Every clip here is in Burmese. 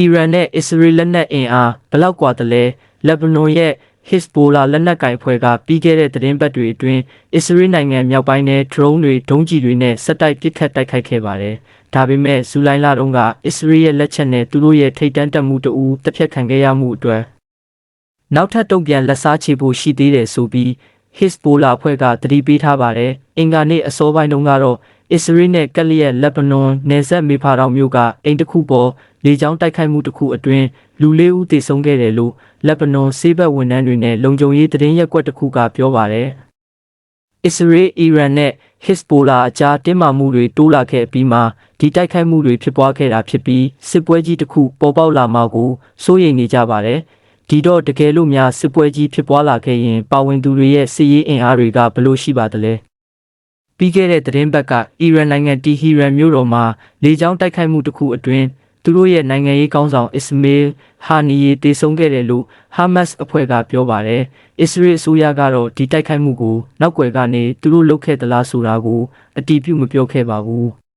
အီရန်နဲ့အစ္စရေးလက်နက်အင်အားဘလောက်ကွာတလဲလက်ဘနွန်ရဲ့ Hezbollah လက်နက်ကိုင်ဖွဲ့ကပြီးခဲ့တဲ့သတင်းပတ်တွေအတွင်းအစ္စရေးနိုင်ငံမြောက်ပိုင်းထဲ drone တွေဒုံးကျည်တွေနဲ့စစ်တိုက်ပစ်ခတ်တိုက်ခိုက်ခဲ့ပါတယ်။ဒါပေမဲ့ဇူလိုင်လတုန်းကအစ္စရေးရဲ့လက်ချက်နဲ့သူတို့ရဲ့ထိတ်တန့်တက်မှုတအူးတစ်ဖက်ခံခဲ့ရမှုအတွက်နောက်ထပ်တုံ့ပြန်လက်စားချေဖို့ရှိသေးတယ်ဆိုပြီး Hezbollah အဖွဲ့ကတတိပေးထားပါတယ်။အင်ကာနေ့အစောပိုင်းတုန်းကတော့အစ္စရေးနဲ့ကက်လျက်လက်ဘနွန်နယ်စပ်မေဖာတောင်မြို့ကအိမ်တစ်ခုပေါ် လေကြောင်းတိုက်ခိုက်မှုတစ်ခုအတွင်းလူလေးဦးသေဆုံးခဲ့တယ်လို့လက်ဘနွန်စေဘက်ဝန်ထမ်းတွေနဲ့လုံခြုံရေးသတင်းရက်ကွက်တစ်ခုကပြောပါတယ်။အစ္စရေးအီရန်နဲ့ Hezbollah အကြားတင်းမာမှုတွေတိုးလာခဲ့ပြီးမှဒီတိုက်ခိုက်မှုတွေဖြစ်ပွားခဲ့တာဖြစ်ပြီးစစ်ပွဲကြီးတစ်ခုပေါ်ပေါက်လာမှာကိုစိုးရိမ်နေကြပါတယ်။ဒီတော့တကယ်လို့များစစ်ပွဲကြီးဖြစ်ပွားလာခဲ့ရင်ပါဝင်သူတွေရဲ့စစ်ရေးအင်အားတွေကဘယ်လိုရှိပါသလဲ။ပြီးခဲ့တဲ့သတင်းပတ်ကအီရန်နိုင်ငံတီဟီရန်မြို့တော်မှာလေကြောင်းတိုက်ခိုက်မှုတစ်ခုအတွင်း သူတို့ရဲ့နိုင်ငံရေးကောင်းဆောင်အစ္စမေးလ်ဟာနီယေတေဆုံးခဲ့တယ်လို့ဟာမတ်စ်အဖွဲ့ကပြောပါတယ်။အစ္စရေးအစိုးရကတော့ဒီတိုက်ခိုက်မှုကိုနောက်ွယ်ကနေသူတို့လုပ်ခဲ့သလားဆိုတာကိုအတည်ပြုမပြောခဲ့ပါဘူး။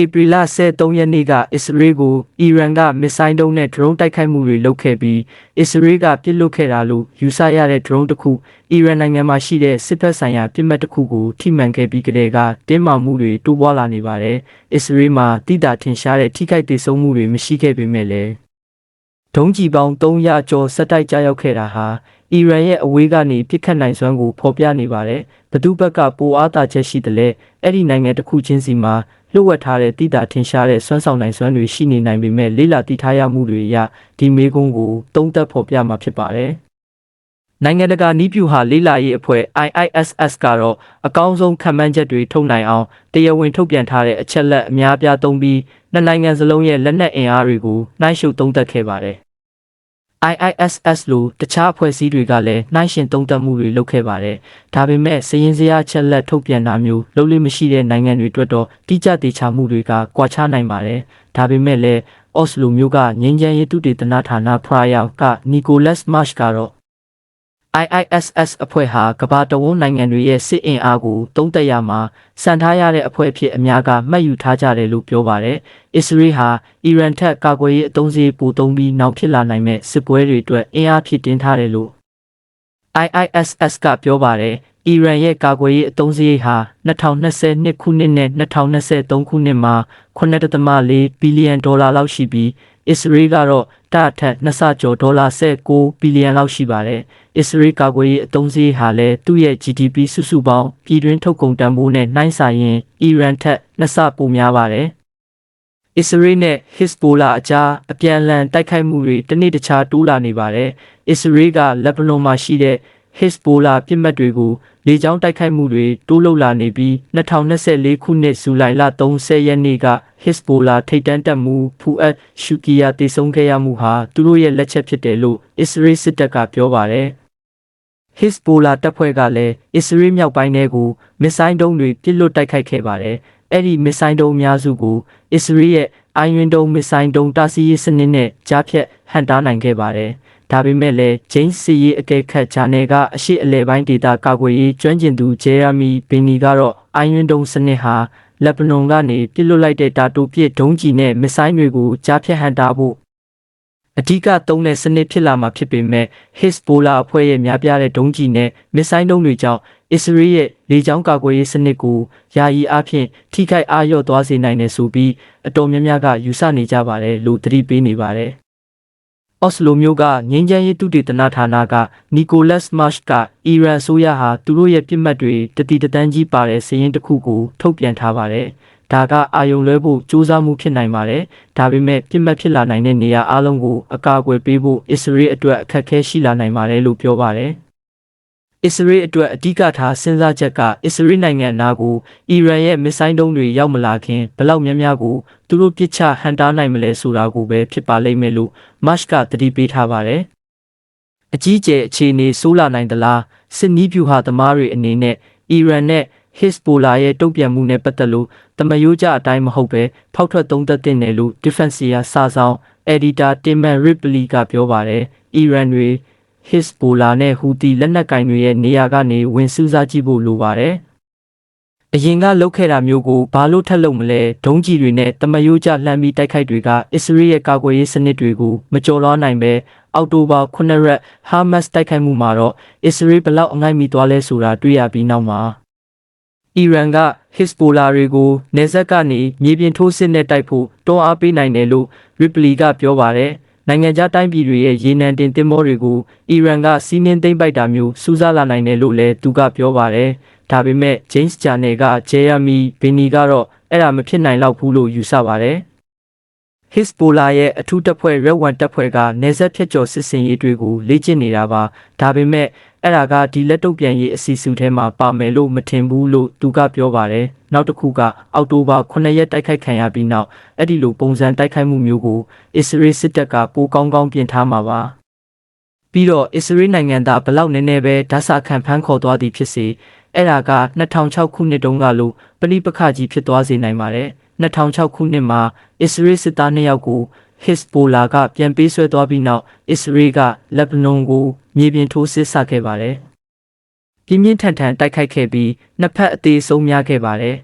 ဧပြီလ23ရက်နေ့ကအစ္စရေးကိုအီရန်ကမစ်ဆိုင်ဒုံးနဲ့ drone တိုက်ခိုက်မှုတွေလုပ်ခဲ့ပြီးအစ္စရေးကပစ်လွတ်ခဲ့တာလို့ယူဆရတဲ့ drone တစ်ခုအီရန်နိုင်ငံမှာရှိတဲ့စစ်ဘက်ဆိုင်ရာပစ်မှတ်တစ်ခုကိုထိမှန်ခဲ့ပြီးကတည်းကတင်းမာမှုတွေတိုးပွားလာနေပါတယ်။အစ္စရေးမှာတိတာထင်ရှားတဲ့ထိခိုက်ဒေဆုံးမှုတွေမရှိခဲ့ပေမဲ့လည်းဒုံးကျည်ပေါင်း300ကျော်ဆက်တိုက်ကြားရောက်ခဲ့တာဟာ အီရန်ရဲ့အဝေးကနေပြစ်ခတ်နိုင်စွမ်းကိုဖော်ပြနေပါတယ်။ဘသူဘက်ကပိုအားတာချက်ရှိတယ်လေအဲ့ဒီနိုင်ငံတစ်ခုချင်းစီမှာလှုပ်ဝက်ထားတဲ့တိတာထင်ရှားတဲ့စွမ်းဆောင်နိုင်စွမ်းတွေရှိနေနိုင်ပေမဲ့လေးလာတိထားရမှုတွေအရဒီမေကုန်းကိုတုံးသက်ဖော်ပြမှာဖြစ်ပါတယ်။နိုင်ငံတကာနီးပြူဟာလေးလာရေးအဖွဲ့ IISS ကတော့အကောင်းဆုံးခံမှန်းချက်တွေထုတ်နိုင်အောင်တရားဝင်ထုတ်ပြန်ထားတဲ့အချက်လက်အများပြားသုံးပြီးနှစ်နိုင်ငံစလုံးရဲ့လက်နက်အင်အားတွေကိုနှိုင်းယှုပ်သုံးသပ်ခဲ့ပါတယ်။ IISS လိုတခြားအဖွဲ့အစည်းတွေကလည်းနှိုင်းရှင်သုံးသပ်မှုတွေလုပ်ခဲ့ပါတယ်။ဒါပေမဲ့စည်ရင်စရာချက်လက်ထုတ်ပြန်တာမျိုးလုပ်လို့မရှိတဲ့နိုင်ငံတွေအတွက်တော့တိကျသေးချာမှုတွေကကွာခြားနိုင်ပါတယ်။ဒါပေမဲ့လည်းအော့စလိုမြို့ကငင်းချမ်းရေးတုတေသနဌာနဖရာယောက်ကနီကိုလက်စ်မတ်ကတော့ IISS အဖွဲ့ဟာကမ္ဘာတဝန်းနိုင်ငံတွေရဲ့စစ်အင်အားကိုတုံးတက်ရမှာစံထားရတဲ့အဖွဲ့အဖြစ်အများကမှတ်ယူထားကြတယ်လို့ပြောပါတယ်။အစ္စရေးဟာအီရန်ထက်ကာကွယ်ရေးအသုံးစရိတ်ပိုသုံးပြီးနောက်ဖြစ်လာနိုင်မဲ့စစ်ပွဲတွေအတွက်အင်အားဖြစ်တင်ထားတယ်လို့ IISS ကပြောပါတယ်။အီရန်ရဲ့ကာကွယ်ရေးအသုံးစရိတ်ဟာ2022ခုနှစ်နဲ့2023ခုနှစ်မှာ9.4ဘီလီယံဒေါ်လာလောက်ရှိပြီးအစ္စရေးကတော့တအထက်နှစ်ဆကျော်ဒေါ်လာ16ဘီလီယံလောက်ရှိပါတယ်။ အစ္စရေးကာကွယ်ရေးအသုံးစရိတ်ဟာလည်းသူ့ရဲ့ GDP စုစုပေါင်းပြည်တွင်းထုတ်ကုန်တန်ဖိုးနဲ့နှိုင်းစာရင်အီရန်ထက်နှစ်ဆပိုများပါတယ်။အစ္စရေးနဲ့ Hezbollah အကြားအပြန်အလှန်တိုက်ခိုက်မှုတွေတစ်နေ့တခြားတိုးလာနေပါတယ်။အစ္စရေးကလက်ဘနွန်မှာရှိတဲ့ Hezbollah ပြစ်မှတ်တွေကိုလေကြောင်းတိုက်ခိုက်မှုတွေတိုးလုပ်လာနေပြီး2024ခုနှစ်ဇူလိုင်လ30ရက်နေ့က Hezbollah ထိပ်တန်းတပ်မှူးဖူအတ်ရှူကီယာတေဆုံးခဲ့ရမှုဟာသူတို့ရဲ့လက်ချက်ဖြစ်တယ်လို့အစ္စရေးစစ်တပ်ကပြောပါတယ်။ Hezbollah တပ်ဖွဲ့ကလည်းအစ္စရေးမြောက်ပိုင်းထဲကိုမစ်ဆိုင်ဒုံးတွေပစ်လွတ်တိုက်ခိုက်ခဲ့ပါတယ်။အဲ့ဒီမစ်ဆိုင်ဒုံးအများစုကိုအစ္စရေးရဲ့အိုင်ယွန်ဒုံမစ်ဆိုင်ဒုံတာစီရေးစနစ်နဲ့ကြားဖြတ်ဟန်တားနိုင်ခဲ့ပါတယ်။ဒါပေမဲ့လည်းဂျိန်းစီရေးအကဲခတ်ဂျာနယ်ကအရှိအလဲပိုင်းဒေတာကာကွယ်ရေးကျွမ်းကျင်သူဂျေယာမီဘင်နီကတော့အိုင်ယွန်ဒုံစနစ်ဟာလက်ဘနွန်ကနေပြစ်လွတ်လိုက်တဲ့တာတိုပစ်ဒုံးကျည်နဲ့မစ်ဆိုင်းတွေကိုကြားဖြတ်ဟန်တာဖို့ အဓိကသုံးတဲ့စနစ်ဖြစ်လာမှာဖြစ်ပေမဲ့ Hezbollah အဖွဲ့ရဲ့များပြားတဲ့ဒုံးကျည်နဲ့မစ်ဆိုင်းဒုံးတွေကြောင့်အစ္စရေးရဲ့လေကြောင်းကာကွယ်ရေးစနစ်ကိုယာယီအားဖြင့်ထိခိုက်အားလျော့သွားစေနိုင်တယ်ဆိုပြီးအတော်များများကယူဆနေကြပါတယ်လို့သတိပေးနေပါတယ်အော့စလိုမြို့ကငင်းချမ်းရေးတုတေသနဌာနကနီကိုလက်စ်မတ်ကအီရန်အစိုးရဟာသူတို့ရဲ့ပြစ်မှတ်တွေတတိတန်းကြီးပါတဲ့စည်ရင်တစ်ခုကိုထုတ်ပြန်ထားပါတယ်။ ဒါကအာယုံလွဲဖို့စူးစမ်းမှုဖြစ်နိုင်ပါတယ်။ဒါပေမဲ့ပြစ်မှတ်ဖြစ်လာနိုင်တဲ့နေရာအလုံးကိုအကာအကွယ်ပေးဖို့အစ္စရေးအတွက်အခက်အခဲရှိလာနိုင်ပါတယ်လို့ပြောပါတယ်။အစ္စရေးအတွက်အဓိကထားစဉ်းစားချက်ကအစ္စရေးနိုင်ငံနာကိုအီရန်ရဲ့မစ်ဆိုင်းတုံးတွေရောက်မလာခင်ဘလောက်များများကိုသူတို့ပြစ်ချဟန်တားနိုင်မလဲဆိုတာကိုပဲဖြစ်ပါလိမ့်မယ်လို့မတ်ကသတိပေးထားပါတယ်။အကြီးကျယ်အခြေအနေဆိုးလာနိုင်သလားစစ်နီးပြူဟာသမားတွေအနေနဲ့အီရန်နဲ့ Hezbollah ရဲ့တုံ့ပြန်မှုနဲ့ပတ်သက်လို့တ မယိုးကြအတိုင်းမဟုတ်ပဲဖောက်ထွက်သုံးသက်တဲ့နယ်လို့ Defensia စာဆောင် Editor Timman Ripley ကပြောပါတယ်။အီရန်တွေ Hezbollah နဲ့ Houthi လက်နက်ကင်တွေရဲ့နေရာကနေဝင်စူးစမ်းကြည့်ဖို့လိုပါတယ်အရင်ကလုတ်ခဲ့တာမျိုးကိုဘာလို့ထပ်လုပ်မလဲဒုံးကြီးတွေနဲ့တမယိုးကြလှမ်းပြီးတိုက်ခိုက်တွေကအစ္စရေးရဲ့ကာကွယ်ရေးစနစ်တွေကိုမကျော်လွှားနိုင်ပဲအောက်တိုဘာ9ရက်ဟာမတ်တိုက်ခိုက်မှုမှာတော့အစ္စရေးဘလောက်အငိုက်မိသွားလဲဆိုတာတွေ့ရပြီးနောက်မှာ အီရန်ကဟစ်စပိုလာတွေကိုနေဆက်ကနေမြေပြင်ထိုးစစ်နဲ့တိုက်ဖို့တွန်းအားပေးနိုင်တယ်လို့ရီပလီကပြောပါတယ်နိုင်ငံခြားတိုင်းပြည်တွေရဲ့ရေနံတင်သင်္ဘောတွေကိုအီရန်ကစီးနင်းသိမ်းပိုက်တာမျိုးစူးစမ်းလာနိုင်တယ်လို့လည်းသူကပြောပါတယ်။ဒါပေမဲ့ James Channel က Jeremy Benny ကတော့အဲ့ဒါမဖြစ်နိုင်တော့ဘူးလို့ယူဆပါတယ်။ Hezbollah ရဲ့အထူးတပ်ဖွဲ့ Red One တပ်ဖွဲ့ကနေဆက်ဖြတ်ကျော်စစ်စင်ရေးတွေကိုလေ့ကျင့်နေတာပါ။ဒါပေမဲ့ အဲ့ဒါကဒီလက်တုပ်ပြန်ရေးအစီအစဉ်ထဲမှာပါမယ်လို့မထင်ဘူးလို့သူကပြောပါတယ်။နောက်တစ်ခုကအောက်တိုဘာ9ရက်တိုက်ခိုက်ခံရပြီးနောက်အဲ့ဒီလိုပုံစံတိုက်ခိုက်မှုမျိုးကိုအစ္စရေးစစ်တပ်ကပိုကောင်းကောင်းပြင်ထားမှာပါ။ပြီးတော့အစ္စရေးနိုင်ငံသားဘလောက်နည်းနည်းပဲဓာတ်စာခံဖမ်းခေါ်သွားသည်ဖြစ်စေအဲ့ဒါက2006ခုနှစ်တုန်းကလို့ပဋိပက္ခကြီးဖြစ်သွားစေနိုင်ပါတယ်2006ခုနှစ်မှာအစ္စရေးစစ်သား2ယောက်ကို Hezbollah ကပြန်ပေးဆွဲသွားပြီးနောက်အစ္စရေးကလက်ဘနွန်ကို မြေပြင်ထိုးစစ်ဆခဲ့ပါတယ်ပြင်းပြင်းထန်ထန်တိုက်ခိုက်ခဲ့ပြီးနှစ်ဖက်အသေးဆုံးများခဲ့ပါတယ်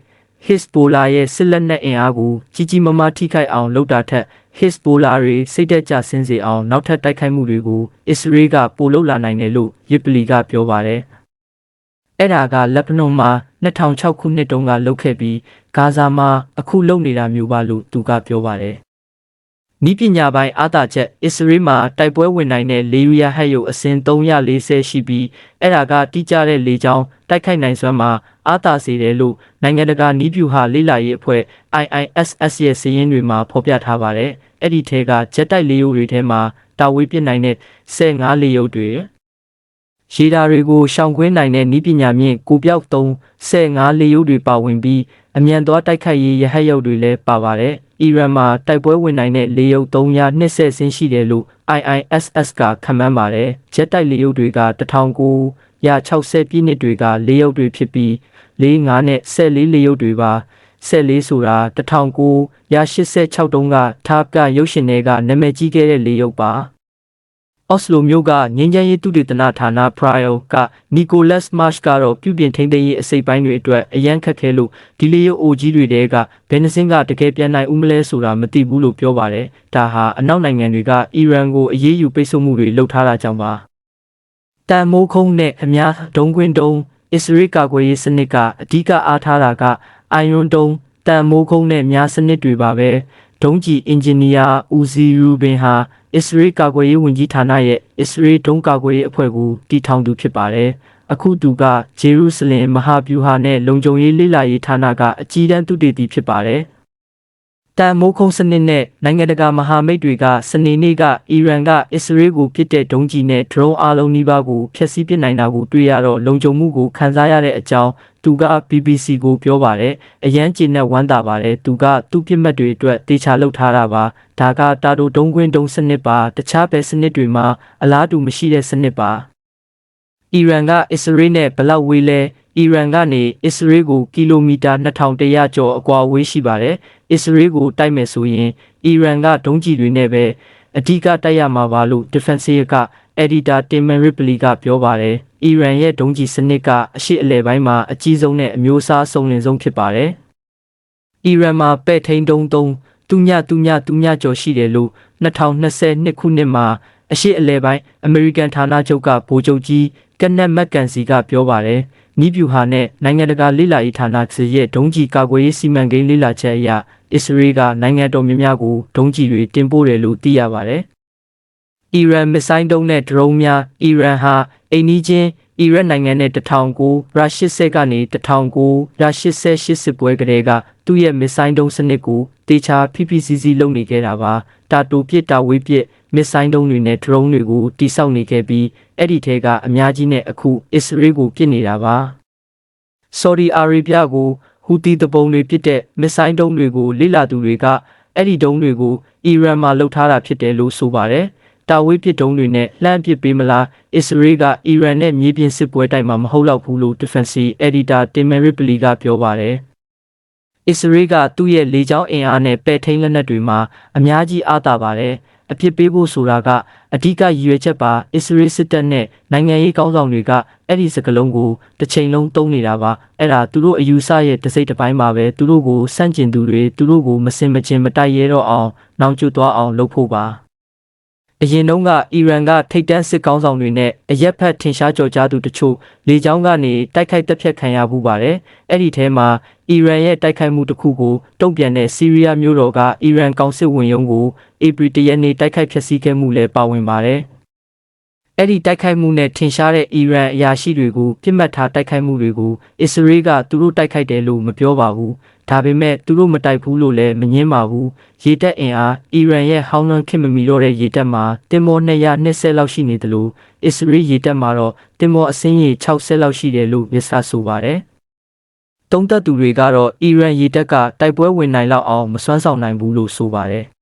Hezbollah ရဲ့စစ်လက်နက်အင်အားကိုကြီးကြီးမားမားထိခိုက်အောင်လုပ်တာထက် Hezbollah တွေစိတ်သက်ကြဆင်းစေအောင်နောက်ထပ်တိုက်ခိုက်မှုတွေကိုအစ္စရေးကပိုလုပ်လာနိုင်တယ်လို့ယစ်ပလီကပြောပါတယ်။အဲ့ဒါကလက်ဘနွန်မှာ2006ခုနှစ်တုန်းကလုပ်ခဲ့ပြီးဂါဇာမှာအခုလုပ်နေတာမျိုးပါလို့သူကပြောပါတယ်။ နီးပညာပိုင်းအားသာချက်အစ္စရေးမှာတိုက်ပွဲဝင်နိုင်တဲ့လေရီယာဟက်ယုတ်အစင်340ရှိပြီးအဲ့ဒါကတိကျတဲ့လေကြောင်းတိုက်ခိုက်နိုင်စွမ်းမှာအားသာစေတယ်လို့နိုင်ငံတကာနီးပြူဟာလေ့လာရေးအဖွဲ့ IISS ရဲ့စီးရင်တွေမှာဖော်ပြထားပါတယ်။အဲ့ဒီထဲကဂျက်တိုက်လေယုတ်တွေထဲမှာတာဝေးပစ်နိုင်တဲ့15လေယုတ်တွေရေဒါတွေကိုရှောင်ကွင်းနိုင်တဲ့နီးပညာမြင့်ကိုပြောက်3 15လေယုတ်တွေပါဝင်ပြီး အမြန်သွားတိုက်ခိုက်ရေးရဟတ်ယုတ်တွေလည်းပါပါတယ်။အီရန်မှာတိုက်ပွဲဝင်နိုင်တဲ့လေယုတ်300နှစ်ဆက်ဆင်းရှိတယ်လို့ IISS ကခန့်မှန်းပါတယ်။ဂျက်တိုက်လေယုတ်တွေက1960ပြည့်နှစ်တွေကလေယုတ်တွေဖြစ်ပြီး45နဲ့14လေယုတ်တွေပါ14ဆိုတာ1986တုန်းကထားကရုပ်ရှင်တွေကနာမည်ကြီးခဲ့တဲ့လေယုတ်ပါ။ အော့စလိုမြို့ကငင်းချမ်းရေးတုတေသနဌာန Prior က Nicholas Marsh ကတော့ပြုပြင်ထိန်းသိမ်းရေးအစိပ်ပိုင်းတွေအတွက်အရန်ခက်ခဲလို့ဒီလေရုပ်အိုကြီးတွေတဲကဘယ်နှစင်းကတကယ်ပြန်နိုင်ဦးမလဲဆိုတာမသိဘူးလို့ပြောပါတယ်။ဒါဟာအနောက်နိုင်ငံတွေကအီရန်ကိုအရေးယူပိတ်ဆို့မှုတွေလုပ်ထားတာကြောင့်ပါ။တန်မိုးခုံးနဲ့အများဒုံကွင်းတုံးအစ္စရေးကာကွယ်ရေးစနစ်ကအဓိကအားထားတာကအိုင်ယွန်တုံးတန်မိုးခုံးနဲ့များစနစ်တွေပါပဲ။ဒုံးကြီးအင်ဂျင်နီယာဦးစီရူဘင်ဟာ အစ္စရေးကာကွယ်ရေးဝန်ကြီးဌာနရဲ့အစ္စရေးဒုံးကာကွယ်ရေးအဖွဲ့ကိုတည်ထောင်သူဖြစ်ပါတယ်။အခုသူကဂျေရုဆလင်မဟာဗျူဟာနဲ့လုံခြုံရေးလေ့လာရေးဌာနကအကြီးတန်းသူတည်တည်ဖြစ်ပါတယ်။တန်မိုးခုံးစနစ်နဲ့နိုင်ငံတကာမဟာမိတ်တွေကစနေနေ့ကအီရန်ကအစ္စရေးကိုပြစ်တဲ့ဒုံးကြီးနဲ့ drone အလုံးနီးပါးကိုဖျက်ဆီးပစ်နိုင်တာကိုတွေ့ရတော့လုံခြုံမှုကိုခံစားရတဲ့အကြောင်း သူက BBC ကိုပြောပါတယ်အရန်ကျင်နဲ့ဝမ်းသာပါတယ်သူကသူ့ပြစ်မှတ်တွေအတွက်တေချာလုပ်ထားတာပါဒါကတာတိုဒုံးကွင်းဒုံးစနစ်ပါတခြားပဲစနစ်တွေမှာအလားတူမရှိတဲ့စနစ်ပါအီရန်ကအစ္စရေးနဲ့ဘလောက်ဝေးလဲအီရန်ကနေအစ္စရေးကိုကီလိုမီတာ2100ကျော်အကွာအဝေးရှိပါတယ်။အစ္စရေးကိုတိုက်မယ်ဆိုရင်အီရန်ကဒုံးကျည်တွေနဲ့ပဲအဓိကတိုက်ရမှာပါလို့ Defensive က Editor Timman Ripley ကပြောပါတယ်။ အီရန်ရဲ့ဒုံးကျည်စနစ်ကအရှိအလဲပိုင်းမှာအကြီးဆုံးနဲ့အမျိုးအစားစုံလင်ဆုံးဖြစ်ပါတယ်။အီရန်မှာပဲ့ထိန်တုံးတုံးတူညတူညတူညကျော်ရှိတယ်လို့2022ခုနှစ်မှာအရှိအလဲပိုင်းအမေရိကန်ဌာနချုပ်ကဗိုလ်ချုပ်ကြီးကနက်မက်ကန်စီကပြောပါတယ်။နီးပြူဟာနဲ့နိုင်ငံတကာလိလာရေးဌာနစီရဲ့ဒုံးကျည်ကာကွယ်ရေးစီမံကိန်းလိလာချက်အရအစ္စရေးကနိုင်ငံတော်များများကိုဒုံးကျည်တွေတင်ပို့တယ်လို့သိရပါတယ်။ အီရန်မစ်ဆိုင်းတုံးနဲ့ဒရုန်းများအီရန်ဟာအိမ်နီးချင်းအီရတ်နိုင်ငံနဲ့1009ရာ80ကနေ1009ရာ88စစ်ပွဲကလေးကသူ့ရဲ့မစ်ဆိုင်းတုံးစနစ်ကိုတေချာ PPCC လုပ်နေခဲ့တာပါတာတိုပစ်တာဝေးပစ်မစ်ဆိုင်းတုံးတွေနဲ့ drone တွေကိုတိစောက်နေခဲ့ပြီးအဲ့ဒီထဲကအများကြီးနဲ့အခုအစ္စရေးကိုပစ်နေတာပါဆော်ဒီအာရေဗျကိုဟူတီတပုံတွေပစ်တဲ့မစ်ဆိုင်းတုံးတွေကိုလိလာသူတွေကအဲ့ဒီတုံးတွေကိုအီရန်မှာလှုပ်ထားတာဖြစ်တယ်လို့ဆိုပါတယ် တာဝေးပစ်တုံးတွေနဲ့လှမ်းပစ်ပေးမလားအစ္စရေးကအီရန်နဲ့မြေပြင်စစ်ပွဲတိုက်မှာမဟုတ်တော့ဘူးလို့ Defensive Editor Tim Ripley ကပြောပါတယ်အစ္စရေးကသူ့ရဲ့လေကြောင်းအင်အားနဲ့ပဲ့ထိန်းလက်နက်တွေမှာအများကြီးအားသာပါတယ်အပြစ်ပေးဖို့ဆိုတာကအဓိကရည်ရွယ်ချက်ပါအစ္စရေးစစ်တပ်နဲ့နိုင်ငံရေးကောင်းဆောင်တွေကအဲ့ဒီစကလုံးကိုတစ်ချိန်လုံးတုံးနေတာပါအဲ့ဒါသူတို့အယူဆရဲ့တစ်စိတ်တစ်ပိုင်းပါပဲသူတို့ကိုစန့်ကျင်သူတွေသူတို့ကိုမစင်မချင်းမတိုက်ရဲတော့အောင်နောက်ကျွတ်သွားအောင်လုပ်ဖို့ပါ အရင်တုန်းကအီရန်ကထိတ်တန့်စစ်ကောင်းဆောင်တွေနဲ့အရက်ဖက်ထင်ရှားကြော်ကြားသူတချို့လေကြောင်းကနေတိုက်ခိုက်တပ်ဖြတ်ခံရမှုပါတယ်။အဲ့ဒီထဲမှာအီရန်ရဲ့တိုက်ခိုက်မှုတစ်ခုကိုတုံ့ပြန်တဲ့ဆီးရီးယားမျိုးတော်ကအီရန်ကောင်စစ်ဝင်ရုံးကိုဧပြီတရက်နေ့တိုက်ခိုက်ဖျက်ဆီးခဲ့မှုလည်းပါဝင်ပါတယ်။အဲ့ဒီတိုက်ခိုက်မှုနဲ့ထင်ရှားတဲ့အီရန်အရာရှိတွေကိုပြစ်မှတ်ထားတိုက်ခိုက်မှုတွေကိုအစ္စရေးကသူတို့တိုက်ခိုက်တယ်လို့မပြောပါဘူး။ ဒါပေမဲ့သူတို့မတိုက်ဘူးလို့လည်းမငင်းပါဘူး။ရေတပ်အင်အားအီရန်ရဲ့ဟောင်းနှံခင်မမီတော့တဲ့ရေတပ်မှာတင်မော220လောက်ရှိနေတယ်လို့အစ္စရေးရေတပ်မှာတော့တင်မောအစင်းရေ60လောက်ရှိတယ်လို့မြစ်ဆဆိုပါတယ်။တုံးသက်သူတွေကတော့အီရန်ရေတပ်ကတိုက်ပွဲဝင်နိုင်လောက်အောင်မစွမ်းဆောင်နိုင်ဘူးလို့ဆိုပါတယ်။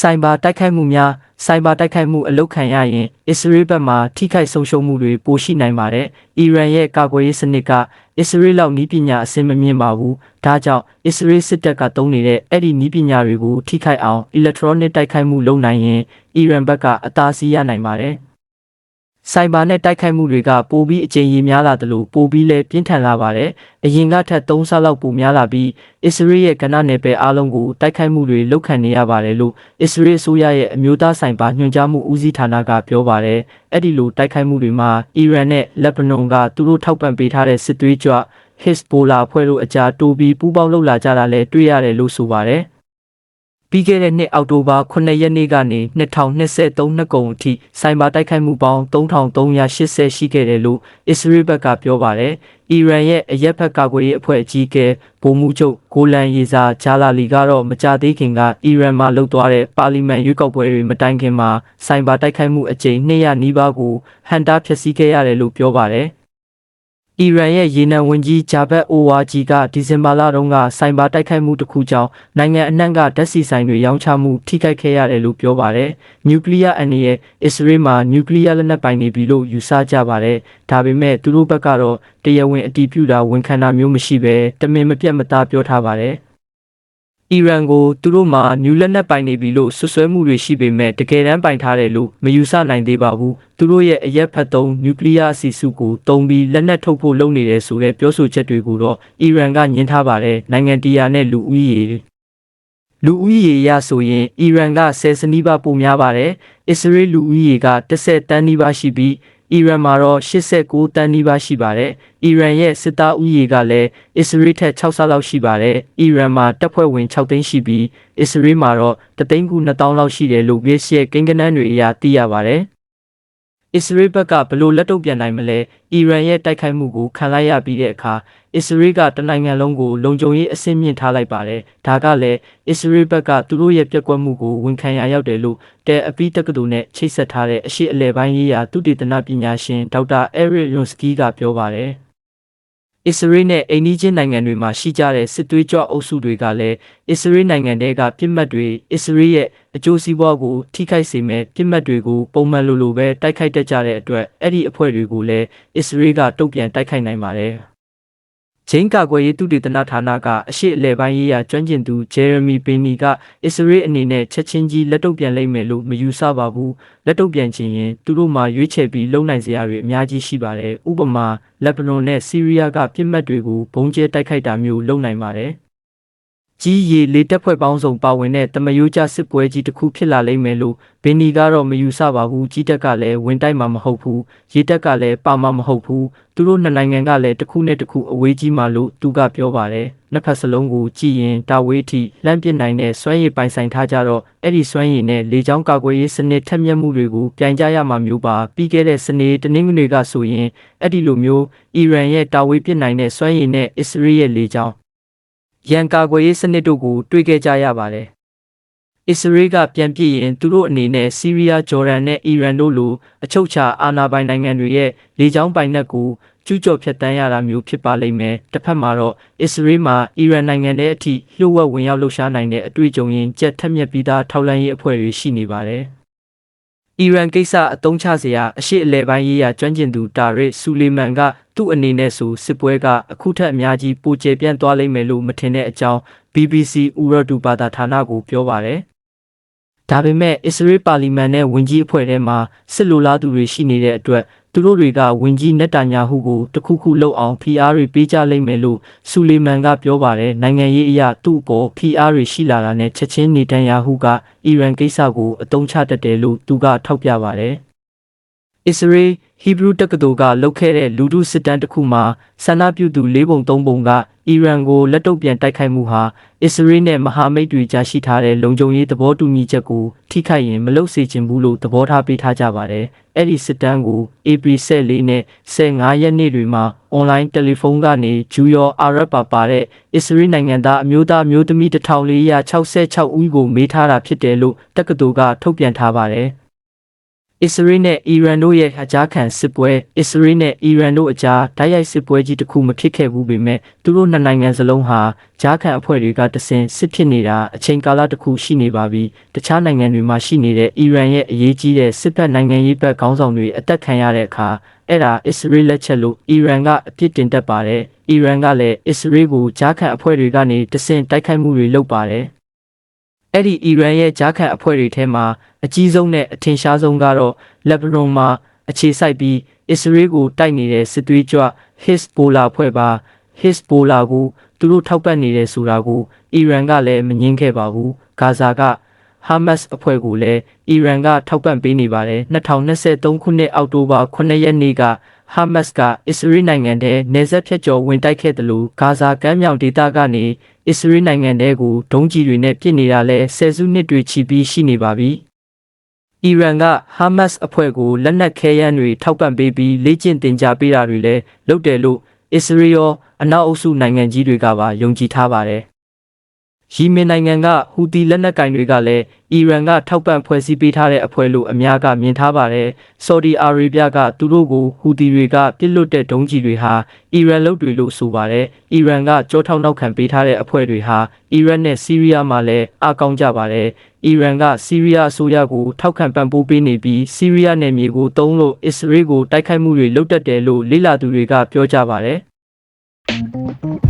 ဆိုင်ဘာတိုက်ခိုက်မှုများဆိုင်ဘာတိုက်ခိုက်မှုအလုတ်ခံရရင်အစ္စရေးဘက်မှထိခိုက်ဆုံးရှုံးမှုတွေပိုရှိနိုင်ပါတယ်။အီရန်ရဲ့ကာကွယ်ရေးစနစ်ကအစ္စရေးလောက်နီးပညာအဆင့်မမြင့်ပါဘူး။ဒါကြောင့်အစ္စရေးစစ်တပ်ကသုံးနေတဲ့အဲ့ဒီနီးပညာတွေကိုထိခိုက်အောင် electronic တိုက်ခိုက်မှုလုပ်နိုင်ရင်အီရန်ဘက်ကအသာစီးရနိုင်ပါတယ်။ ဆိုင်ဘာနဲ့တိုက်ခိုက်မှုတွေကပိုပြီးအကြိမ်ကြီးများလာတယ်လို့ပိုပြီးလဲပြင်းထန်လာပါတယ်။အရင်ကထက်3ဆလောက်ပိုများလာပြီးအစ္စရေးရဲ့ကဏ္ဍနယ်ပယ်အားလုံးကိုတိုက်ခိုက်မှုတွေလုပ်ခံနေရပါတယ်လို့အစ္စရေးအစိုးရရဲ့အမျိုးသားဆိုင်ဘာညွှန်ကြားမှုဦးစီးဌာနကပြောပါတယ်။အဲ့ဒီလိုတိုက်ခိုက်မှုတွေမှာအီရန်နဲ့လက်ဘနွန်ကသူတို့ထောက်ပံ့ပေးထားတဲ့စစ်သွေးကြွ Hezbollah အဖွဲ့တို့အကြားတိုးပြီးပူးပေါင်းလှုပ်လာကြတာလည်းတွေ့ရတယ်လို့ဆိုပါတယ်။ ပြီးခဲ့တဲ့နှစ်အောက်တိုဘာ9ရက်နေ့ကနေ2023နှစ်ကုန်အထိစိုင်းဘာတိုက်ခိုက်မှုပေါင်း3380ရှိခဲ့တယ်လို့အစ္စရေးဘက်ကပြောပါတယ်။အီရန်ရဲ့အရက်ဘက်ကာကွယ်ရေးအဖွဲ့အကြီးအကဲဗိုလ်မှူးချုပ်ဂိုလန်ယေဇာဂျာလာလီကတော့မကြသေးခင်ကအီရန်မှာလှုပ်သွားတဲ့ပါလီမန်ရွေးကောက်ပွဲတွေမတိုင်ခင်မှာစိုင်းဘာတိုက်ခိုက်မှုအကြိမ်200နီးပါးကိုဟန်တာဖျက်ဆီးခဲ့ရတယ်လို့ပြောပါတယ်။ အီရန်ရဲ့ရေနံဝန်ကြီးဂျာဘတ်အိုဝါဂျီကဒီဇင်ဘာလတုန်းကစိုင်ဘာတိုက်ခိုက်မှုတစ်ခုကြောင့်နိုင်ငံအနှံ့ကဓာတ်ဆီဆိုင်တွေရောင်းချမှုထိခိုက်ခဲ့ရတယ်လို့ပြောပါတယ်။နျူကလ িয়ার အနေနဲ့အစ္စရေးမှာနျူကလ িয়ার လက်နက်ပိုင်နေပြီလို့ယူဆကြပါတယ်။ဒါပေမဲ့သူတို့ဘက်ကတော့တရားဝင်အတည်ပြုတာဝန်ခံတာမျိုးမရှိဘဲတမင်မပြတ်မသားပြောထားပါတယ်။ အီရန်ကိုသူတို့မှာနျူလက်နက်ပိုင်နေပြီလို့ဆွဆွဲမှုတွေရှိပေမဲ့တကယ်တမ်းပိုင်ထားတယ်လို့မယူဆနိုင်သေးပါဘူးသူတို့ရဲ့အရက်ဖက်သုံးနျူကလ িয়ার အစီအစုကိုတုံးပြီးလက်နက်ထုတ်ဖို့လုပ်နေတယ်ဆိုတဲ့ပြောဆိုချက်တွေကိုတော့အီရန်ကညှင်းထားပါတယ်နိုင်ငံတရားနဲ့လူဦးရေလူဦးရေရဆိုရင်အီရန်က10စနီးပါးပိုများပါတယ်အစ္စရေးလူဦးရေက10တန်းနီးပါးရှိပြီး အီရန်မှာတော့89တန်းနီးပါးရှိပါတယ်။အီရန်ရဲ့စစ်သားဥယေကလည်းအစ္စရေးထက်6ဆလောက်ရှိပါတယ်။အီရန်မှာတပ်ဖွဲ့ဝင်6သိန်းရှိပြီးအစ္စရေးမှာတော့တသိန်းကူ2000လောက်ရှိတယ်လို့ပြည်ရဲ့ကိန်းဂဏန်းတွေအရသိရပါတယ်။ အစ္စရေးဘက်ကဘလို့လက်တုံ့ပြန်နိုင်မလဲအီရန်ရဲ့တိုက်ခိုက်မှုကိုခံလိုက်ရပြီးတဲ့အခါအစ္စရေးကတနိုင်ငံလုံးကိုလုံခြုံရေးအဆင့်မြင့်ထားလိုက်ပါတယ်ဒါကလည်းအစ္စရေးဘက်ကသူတို့ရဲ့ပြက်ကွက်မှုကိုဝန်ခံရရောက်တယ်လို့တဲအပီတက္ကသိုလ်နဲ့ချိတ်ဆက်ထားတဲ့အရှိအလဲပိုင်းရေးရာသုတေသနပညာရှင်ဒေါက်တာအဲရစ်ယွန်စကီကပြောပါတယ် အစ္စရေးနဲ့အိန္ဒိချင်းနိုင်ငံတွေမှာရှိကြတဲ့စစ်သွေးကြွအုပ်စုတွေကလည်းအစ္စရေးနိုင်ငံတွေကပြစ်မှတ်တွေအစ္စရေးရဲ့အကျိုးစီးပွားကိုထိခိုက်စေမဲ့ပြစ်မှတ်တွေကိုပုံမှန်လိုလိုပဲတိုက်ခိုက်တတ်ကြတဲ့အတွက်အဲ့ဒီအဖွဲ့တွေကိုလည်းအစ္စရေးကတုံ့ပြန်တိုက်ခိုက်နိုင်ပါတယ်။ ဂျိန်းကာကွယ်ရေးသူတေသနဌာနကအရှိအလဲပိုင်းရေးရာကျွမ်းကျင်သူဂျယ်ရမီပင်နီကအစ္စရေးအနေနဲ့ချက်ချင်းကြီးလက်တုပ်ပြန်လိုက်မယ်လို့မယူဆပါဘူးလက်တုပ်ပြန်ခြင်းရင်သူတို့မှရွေးချယ်ပြီးလုံနိုင်စရာတွေအများကြီးရှိပါတယ်ဥပမာလက်ဘနွန်နဲ့ဆီးရီးယားကပြစ်မှတ်တွေကိုဘုံကျဲတိုက်ခိုက်တာမျိုးလုပ်နိုင်ပါတယ် ကြီးရီလေးတက်ဖွဲ့ပေါင်းစုံပါဝင်တဲ့တမယိုးကြစစ်ပွဲကြီးတစ်ခုဖြစ်လာလိမ့်မယ်လို့ဘင်နီကတော့မယူဆပါဘူးကြီးတက်ကလည်းဝင်တိုက်မှာမဟုတ်ဘူးရေတက်ကလည်းပါမှာမဟုတ်ဘူးသူတို့နှစ်နိုင်ငံကလည်းတစ်ခုနဲ့တစ်ခုအဝေးကြီးမှလို့သူကပြောပါတယ်နှစ်ဖက်စလုံးကိုကြည်ရင်တာဝေးထိလှမ်းပစ်နိုင်တဲ့စွမ်းရည်ပိုင်ဆိုင်ထားကြတော့အဲ့ဒီစွမ်းရည်နဲ့လေကြောင်းကာကွယ်ရေးစနစ်ထက်မြက်မှုတွေကိုပြိုင်ကြရမှာမျိုးပါပြီးခဲ့တဲ့စနေတနင်္ဂနွေကဆိုရင်အဲ့ဒီလိုမျိုးအီရန်ရဲ့တာဝေးပစ်နိုင်တဲ့စွမ်းရည်နဲ့အစ္စရေးရဲ့လေကြောင်း ရန်ကာကွယ်ရေးစနစ်တို့ကိုတွေ့ခဲ့ကြရပါတယ်။အစ္စရေးကပြန်ပြည့်ရင်သူတို့အနေနဲ့ဆီးရီးယား၊ဂျော်ဒန်နဲ့အီရန်တို့လိုအချုပ်ချာအာဏာပိုင်နိုင်ငံတွေရဲ့လေကြောင်းပိုင်နက်ကိုကျူးကျော်ဖျက်ဆီးရတာမျိုးဖြစ်ပါလိမ့်မယ်။တစ်ဖက်မှာတော့အစ္စရေးမှာအီရန်နိုင်ငံရဲ့အထိလျှို့ဝှက်ဝင်ရောက်လှုပ်ရှားနိုင်တဲ့အတွေ့အကြုံရင်းကြက်ထက်မြက်ပြီးသားထောက်လှမ်းရေးအဖွဲ့တွေရှိနေပါတယ်။ အီရန်ကိစ္စအသုံးချစရာအရှိအလဲပိုင်းရေးရာကျွမ်းကျင်သူတာရစ်ဆူလီမန်ကသူ့အနေနဲ့ဆိုစစ်ပွဲကအခုထက်အများကြီးပိုကျယ်ပြန့်သွားလိမ့်မယ်လို့မထင်တဲ့အကြောင်း BBC ဥရဒူဘာသာဌာနကိုပြောပါတယ်ဒါပေမဲ့အစ္စရေးပါလီမန်နဲ့ဝင်ကြီးအဖွဲ့ထဲမှာစစ်လိုလားသူတွေရှိနေတဲ့အတွက် သူတို့တွေကဝင်ကြီးနက်တာညာဟုကိုတခုခုလှုပ်အောင် PR တွေပေးကြလိမ့်မယ်လို့ဆူလီမန်ကပြောပါတယ်နိုင်ငံရေးအရာသူ့အပေါ် PR တွေရှိလာတာနဲ့ချက်ချင်းနေတန်ယာဟုကအီရန်ကိစ္စကိုအတုံးချတတ်တယ်လို့သူကထောက်ပြပါတယ်အစ္စရေး ဟီဘရူးတက္ကသိုလ်ကလုပ်ခဲ့တဲ့လူထုစစ်တမ်းတစ်ခုမှာဆန္ဒပြုသူ၄ပုံ၃ပုံကအီရန်ကိုလက်တုပ်ပြန်တိုက်ခိုက်မှုဟာအစ္စရေးနဲ့မဟာမိတ်တွေကြားရှိထားတဲ့လုံခြုံရေးသဘောတူညီချက်ကိုထိခိုက်ရင်မလုပ်စေချင်ဘူးလို့သဘောထားပေးထားကြပါတယ်။အဲ့ဒီစစ်တမ်းကို April 14နဲ့15ရက်နေ့တွေမှာ online တယ်လီဖုန်းကနေဂျူယောအာရတ်ပါပါတဲ့အစ္စရေးနိုင်ငံသားအမျိုးသားအမျိုးသမီး1466ဦးကိုမေးထားတာဖြစ်တယ်လို့တက္ကသိုလ်ကထုတ်ပြန်ထားပါတယ်။ အစ္စရေးနဲ့အီရန်တို့ရဲ့အကြားခံစစ်ပွဲအစ္စရေးနဲ့အီရန်တို့အကြားတိုက်ရိုက်စစ်ပွဲကြီးတစ်ခုမဖြစ်ခဲ့ဘူးပေမဲ့သူတို့နှစ်နိုင်ငံစလုံးဟာကြားခံအဖွဲ့တွေကတဆင်စစ်ဖြစ်နေတာအချိန်ကာလတစ်ခုရှိနေပါပြီတခြားနိုင်ငံတွေမှာရှိနေတဲ့အီရန်ရဲ့အရေးကြီးတဲ့စစ်ဘက်နိုင်ငံရေးဘက်ခေါင်းဆောင်တွေအသက်ခံရတဲ့အခါအဲ့ဒါအစ္စရေးလက်ချက်လို့အီရန်ကအပြစ်တင်တတ်ပါတယ်အီရန်ကလည်းအစ္စရေးကိုကြားခံအဖွဲ့တွေကနေတဆင်တိုက်ခိုက်မှုတွေလုပ်ပါတယ် အဲ့ဒီအီရန်ရဲ့ဂျားခန်အဖွဲ့တွေထဲမှာအကြီးဆုံးနဲ့အထင်ရှားဆုံးကတော့လက်ဘနွန်မှာအခြေစိုက်ပြီးအစ္စရေးကိုတိုက်နေတဲ့စစ်သွေးကြွ Hezbollah အဖွဲ့ပါ Hezbollah ကိုသူတို့ထောက်ပံ့နေတယ်ဆိုတာကိုအီရန်ကလည်းမငင်းခဲ့ပါဘူးဂါဇာက Hamas အဖွဲ့ကိုလည်းအီရန်ကထောက်ပံ့ပေးနေပါတယ်2023ခုနှစ်အောက်တိုဘာ9ရက်နေ့က Hamas ကအစ္စရေးနိုင်ငံထဲနေဆက်ဖြတ်ကျော်ဝင်တိုက်ခဲ့တယ်လို့ဂါဇာကမ်းမြောင်ဒေသကနေ အစ္စရေးနိုင်ငံထဲကိုဒုံးကျည်တွေနဲ့ပစ်နေတာလဲဆယ်စုနှစ်တွေချီပြီးရှိနေပါပြီ။အီရန်က Hamas အဖွဲ့ကိုလက်နက်ခဲယမ်းတွေထောက်ပံ့ပေးပြီးလေ့ကျင့်သင်ကြားပေးတာတွေလည်းလုပ်တယ်လို့အစ္စရေးရောအနောက်အုပ်စုနိုင်ငံကြီးတွေကပါယုံကြည်ထားပါတယ်။ ယီမင်နိုင်ငံကဟူတီလက်နက်ကင်တွေကလည်းအီရန်ကထောက်ပံ့ဖွဲ့စည်းပေးထားတဲ့အဖွဲ့လို့အများကမြင်ထားပါတယ်။ဆော်ဒီအာရေဗျကသူတို့ကိုဟူတီတွေကပြစ်လွတ်တဲ့ဒုံးကျည်တွေဟာအီရန်လုပ်တွေလို့ဆိုပါတယ်။အီရန်ကကြောထောက်နောက်ခံပေးထားတဲ့အဖွဲ့တွေဟာအီရန်နဲ့ဆီးရီးယားမှာလည်းအကောင်းကြပါတယ်။အီရန်ကဆီးရီးယားအစိုးရကိုထောက်ခံပံ့ပိုးပေးနေပြီးဆီးရီးယားနယ်မြေကိုတုံးလို့အစ္စရေးကိုတိုက်ခိုက်မှုတွေလုပ်တတ်တယ်လို့လေ့လာသူတွေကပြောကြပါတယ်။